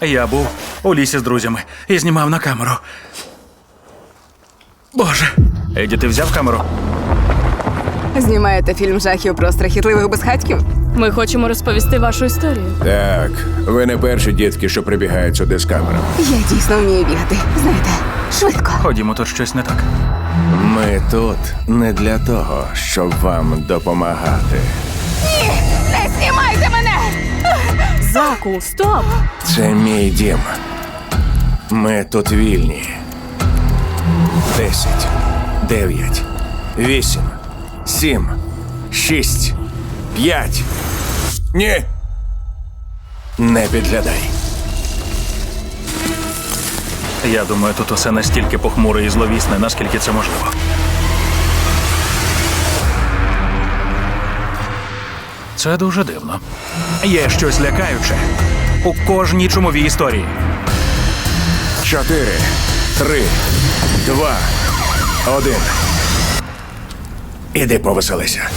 Я був у лісі з друзями і знімав на камеру. Боже. Еді, ти взяв камеру? Знімаєте фільм жахів про страхітливих безхатьків? Ми хочемо розповісти вашу історію. Так, ви не перші дітки, що прибігають сюди з камерами. Я дійсно вмію бігати. Знаєте, швидко. Ходімо, тут щось не так. Ми тут не для того, щоб вам допомагати. Ні, Не знімайте мене! Заку, стоп! Це мій дім. Ми тут вільні. Десять, дев'ять, вісім, сім, шість, п'ять. Ні. Не підглядай. Я думаю, тут усе настільки похмуре і зловісне, наскільки це можливо. Це дуже дивно. Є щось лякаюче у кожній чумовій історії. Чотири, три, два, один. Іди повеселися.